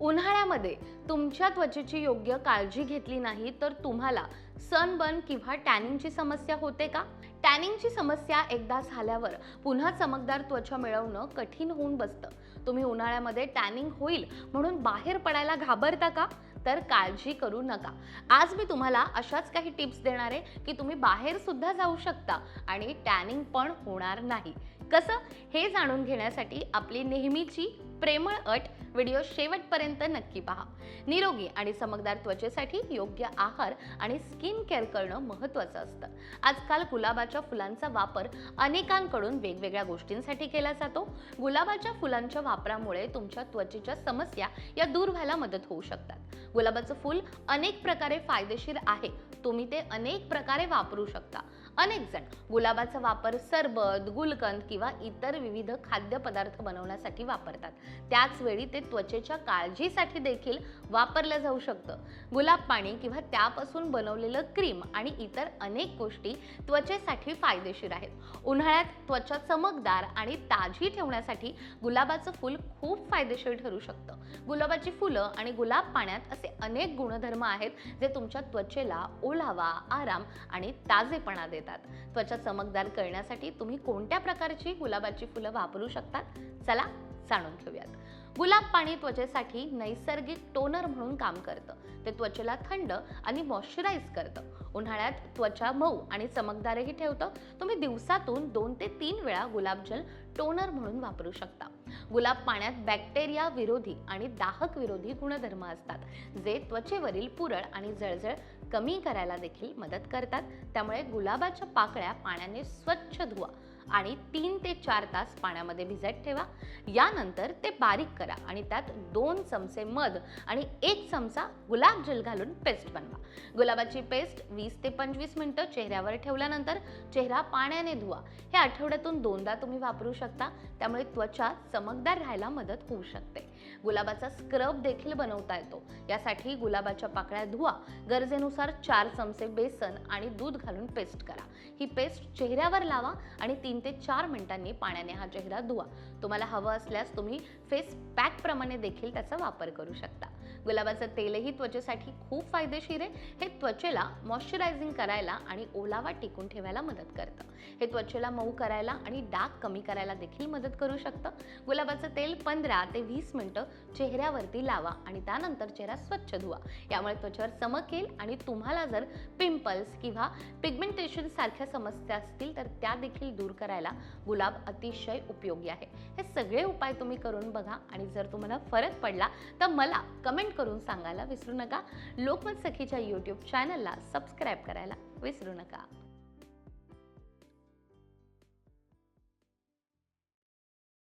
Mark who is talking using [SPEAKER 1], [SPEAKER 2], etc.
[SPEAKER 1] उन्हाळ्यामध्ये तुमच्या त्वचेची योग्य काळजी घेतली नाही तर तुम्हाला सनबर्न किंवा टॅनिंगची समस्या होते का? टॅनिंगची समस्या एकदा झाल्यावर पुन्हा चमकदार त्वचा मिळवणं कठीण होऊन बसतं. तुम्ही उन्हाळ्यामध्ये टॅनिंग होईल म्हणून बाहेर पडायला घाबरता का? तर काळजी करू नका. आज मी तुम्हाला अशाच काही टिप्स देणार आहे की तुम्ही बाहेर सुद्धा जाऊ शकता आणि टॅनिंग पण होणार नाही. कसं? हे जाणून घेण्यासाठी आपली नेहमीची प्रेमळ अट व्हिडिओ शेवटपर्यंत नक्की पहा. निरोगी आणि चमकदार त्वचेसाठी योग्य आहार आणि स्किन केअर करणं महत्त्वाचं असतं. आजकाल गुलाबाच्या फुलांचा वापर अनेकांकडून वेगवेगळ्या गोष्टींसाठी केला जातो. गुलाबाच्या फुलांच्या वापरामुळे तुमच्या त्वचेच्या समस्या या दूर व्हायला मदत होऊ शकतात. गुलाबाचं फूल अनेक प्रकारे फायदेशीर आहे. तुम्ही ते अनेक प्रकारे वापरू शकता. अनेक जण गुलाबाचा वापर सरबत गुलकंद किंवा इतर विविध खाद्यपदार्थ बनवण्यासाठी वापरतात. त्याच वेळी ते त्वचेच्या काळजीसाठी देखील वापरलं जाऊ शकतं. गुलाब पाणी किंवा त्यापासून बनवलेलं क्रीम आणि इतर अनेक गोष्टी त्वचेसाठी फायदेशीर आहेत. उन्हाळ्यात त्वचा चमकदार आणि ताजी ठेवण्यासाठी गुलाबाचं फूल खूप फायदेशीर ठरू शकतं. गुलाबाची फुलं आणि गुलाब पाण्यात असे अनेक गुणधर्म आहेत जे तुमच्या त्वचेला ओलावा आराम आणि ताजेपणा देतात. त्वचा चमकदार करण्यासाठी तुम्ही कोणत्या प्रकारची गुलाबाची फुलं वापरू शकतात? चला जाणून घेऊयात. गुलाब पाणी त्वचेसाठी नैसर्गिक टोनर म्हणून काम करतं. ते त्वचेला थंड आणि मॉइश्चराईज करतं. उन्हाळ्यात त्वचा मऊ आणि चमकदारही ठेवतं. तुम्ही दिवसातून दोन ते तीन वेळा गुलाबजल टोनर म्हणून वापरू शकता. गुलाब पाण्यात बॅक्टेरिया विरोधी आणि दाहक विरोधी गुणधर्म असतात जे त्वचेवरील पुरळ आणि जळजळ कमी करायला देखील मदत करतात. त्यामुळे गुलाबाच्या पाकळ्या पाण्याने स्वच्छ धुवा. आणि तीन ते चार तास पाण्यामध्ये भिजत ठेवा. यानंतर ते बारीक करा आणि त्यात दोन चमचे मध आणि एक चमचा गुलाब जल घालून पेस्ट बनवा. गुलाबाची पेस्ट वीस ते पंचवीस मिनटं चेहऱ्यावर ठेवल्यानंतर चेहरा पाण्याने धुवा. हे आठवड्यातून दोनदा तुम्ही वापरू शकता. त्यामुळे त्वचा चमकदार राहायला मदत होऊ शकते. गुलाबाचा स्क्रब देखील बनवता येतो. यासाठी गुलाबाच्या पाकळ्या धुवा. गरजेनुसार चार चमचे बेसन आणि दूध घालून पेस्ट करा. ही पेस्ट चेहऱ्यावर लावा आणि तीन ते चार मिनिटांनी पाण्याने हा चेहरा धुवा. तुम्हाला हवं असल्यास तुम्ही फेस पॅक प्रमाणे देखील त्याचा वापर करू शकता. गुलाबाचं तेलही त्वचेसाठी खूप फायदेशीर आहे. हे त्वचेला मॉइश्चरायझिंग करायला आणि ओलावा टिकून ठेवायला मदत करतं. हे त्वचेला मऊ करायला आणि डाग कमी करायला देखील मदत करू शकतं. गुलाबाचं तेल पंधरा ते वीस मिनटं चेहऱ्यावरती लावा आणि त्यानंतर चेहरा स्वच्छ धुवा. यामुळे त्वचेवर चमक येईल आणि तुम्हाला जर पिंपल्स किंवा पिगमेंटेशन सारख्या समस्या असतील तर त्या देखील दूर करायला गुलाब अतिशय उपयोगी आहे. हे सगळे उपाय तुम्ही करून बघा आणि जर तुम्हाला फरक पडला तर मला कमेंट करून सांगायला विसरू नका. लोकमत सखीच्या यूट्यूब चॅनलला सबस्क्राईब करायला विसरू नका.